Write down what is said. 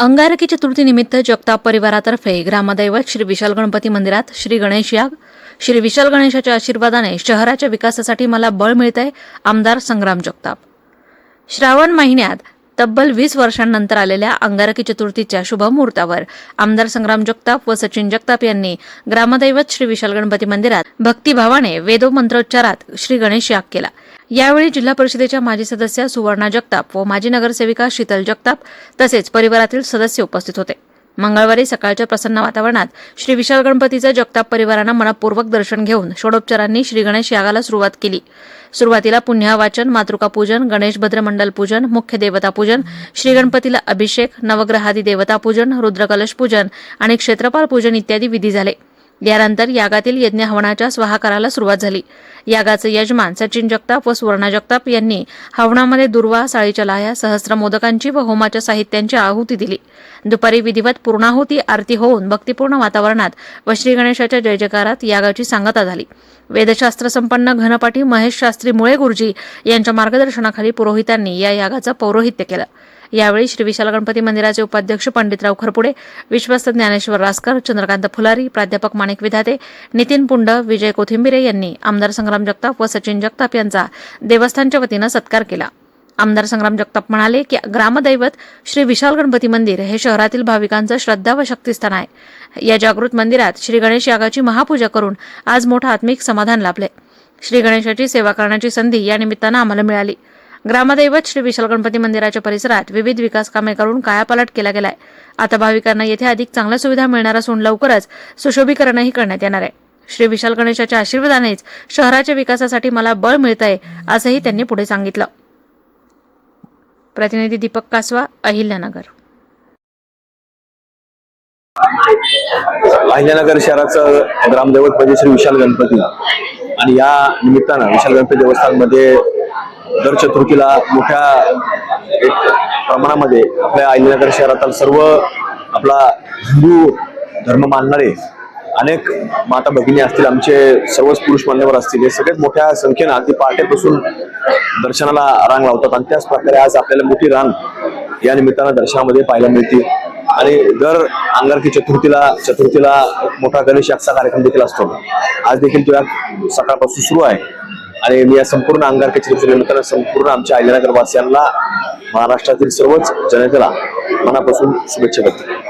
अंगारकी चतुर्थीनिमित्त जगताप परिवारातर्फे ग्रामदैवत श्री विशाल गणपती मंदिरात श्री गणेश याग. श्री विशाल गणेशाच्या आशीर्वादाने शहराच्या विकासासाठी मला बळ मिळतंय आमदार संग्राम जगताप. श्रावण महिन्यात तब्बल वीस वर्षांनंतर आलेल्या अंगारकी चतुर्थीच्या शुभमुहूर्तावर आमदार संग्राम जगताप व सचिन जगताप यांनी ग्रामदैवत श्री विशाल गणपती मंदिरात भक्तिभावाने वेदो मंत्रोच्चारात श्री गणेश याग केला. यावेळी जिल्हा परिषदेच्या माजी सदस्या सुवर्णा जगताप व माजी नगरसेविका शीतल जगताप तसेच परिवारातील सदस्य उपस्थित होते. मंगळवारी सकाळच्या प्रसन्न वातावरणात श्री विशाल गणपतीचं जगताप परिवारानं मनपूर्वक दर्शन घेऊन षोडोपचारांनी श्री गणेश यागाला सुरुवात केली. सुरुवातीला पुण्यवाचन मातृका पूजन गणेश भद्र मंडल पूजन मुख्य देवता पूजन श्री गणपतीला अभिषेक नवग्रहादी देवता पूजन रुद्रकलश पूजन आणि क्षेत्रपाल पूजन इत्यादी विधी झाले. यानंतर यागातील यज्ञ हवनाच्या स्वाहाकाराला सुरुवात झाली. यागाचे यजमान सचिन जगताप व सुवर्णा जगताप यांनी हवनामध्ये दुर्वा साळीच्या लाह्या सहस्र मोदकांची व होमाच्या साहित्यांची आहुती दिली. दुपारी विधिवत पूर्णाहुती आरती होऊन भक्तिपूर्ण वातावरणात व श्री गणेशाच्या जय जयकारात यागाची सांगता झाली. वेदशास्त्र संपन्न घनपाठी महेश शास्त्री मुळे गुरुजी यांच्या मार्गदर्शनाखाली पुरोहितांनी या यागाचं पौरोहित्य केलं. यावेळी श्री विशाल गणपती मंदिराचे उपाध्यक्ष पंडितराव खरपुडे विश्वस्त ज्ञानेश्वर रासकर चंद्रकांत फुलारी प्राध्यापक माणिक विधाते नितीन पुंड विजय कोथिंबिरे यांनी आमदार संग्राम जगताप व सचिन जगताप यांचा देवस्थानच्या वतीनं सत्कार केला. आमदार संग्राम जगताप म्हणाले की ग्रामदैवत श्री विशाल गणपती मंदिर हे शहरातील भाविकांचं श्रद्धा व शक्तिस्थान आहे. या जागृत मंदिरात श्री गणेश यागाची महापूजा करून आज मोठं आत्मिक समाधान लाभले. श्री गणेशाची सेवा करण्याची संधी या निमित्तानं आम्हाला मिळाली. ग्रामदैवत श्री विशाल गणपती मंदिराच्या परिसरात विविध विकास कामे करून कायापालट केला गेलाय. आता भाविकांना येथे अधिक चांगल्या सुविधा मिळणार असून लवकरच सुशोभीकरणही करण्यात येणार आहे. श्री विशाल गणेशाच्या आशीर्वादानेच शहराच्या विकासासाठी मला बळ मिळत आहे असंही त्यांनी पुढे सांगितलं. प्रतिनिधी दीपक कासवा अहिल्यानगर. अहिल्यानगर शहराचं ग्रामदैवत म्हणजे श्री विशाल गणपती. आणि या निमित्तानं विशाल गणपती देवस्थानमध्ये दर चतुर्थीला मोठ्या एक प्रमाणामध्ये आपल्या अहिल्यानगर शहरातील सर्व आपला हिंदू धर्म मानणारे अनेक माता भगिनी असतील आमचे सर्वच पुरुष मान्यवर असतील हे सगळ्यात मोठ्या संख्येनं अगदी पहाटेपासून दर्शनाला रांग लावतात आणि त्याच प्रकारे आज आपल्याला मोठी रांग या निमित्तानं दर्शनामध्ये पाहायला मिळते आणि दर अंगारकी चतुर्थीला चतुर्थीला मोठा गणेश यागचा कार्यक्रम देखील असतो. आज देखील तो याग सकाळपासून सुरू आहे. आणि मी या संपूर्ण अंगारकी चतुर्थी निमित्तानं संपूर्ण आमच्या अहिल्यानगर वासियांना महाराष्ट्रातील सर्वच जनतेला मनापासून शुभेच्छा देतो.